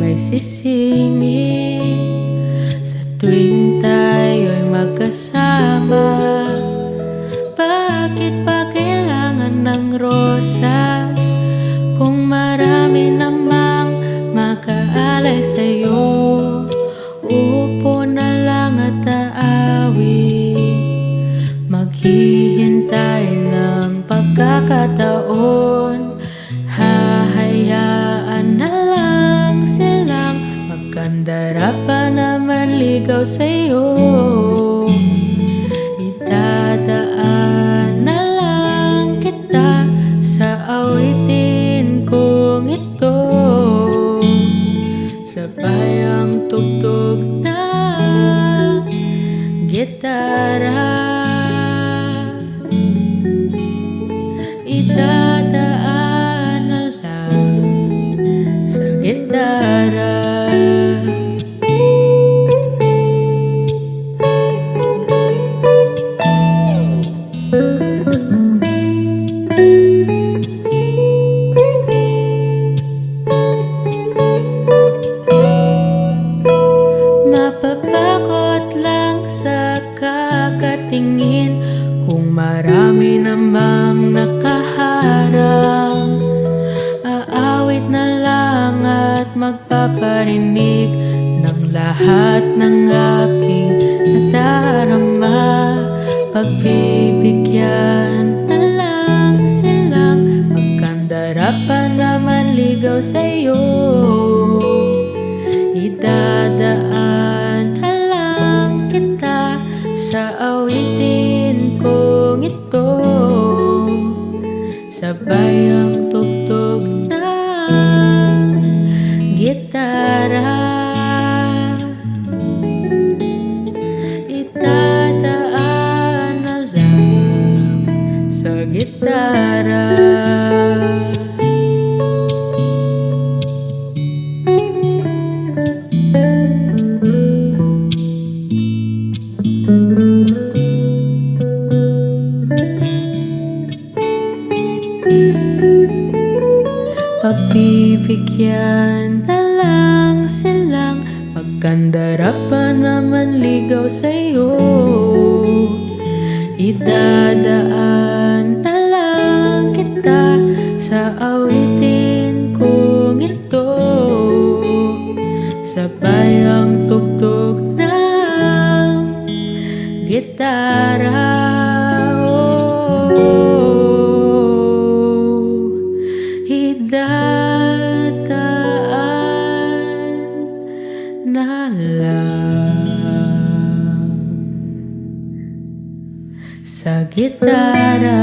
may sisingin. Sa tuwing tayo'y magkasama Bakit pa kailangan ng rosas Magkandara pa naman ligaw sa'yo. Itadaan na lang kita Sa awitin kong ito. Sabay ang tugtog ng gitara kakatingin Kung marami namang nakaharang. Aawit na lang at magpaparinig Ng lahat ng aking nadarama. Pagbibigyan na lang silang Magkandara pa naman ligaw sa'yo Sabay Pagbibigyan na lang silang Magkandara pa naman ligaw sa'yo Idadaan na lang kita Sa awitin kong ito Sabay ang tugtog ng gitara oh. sa gitara.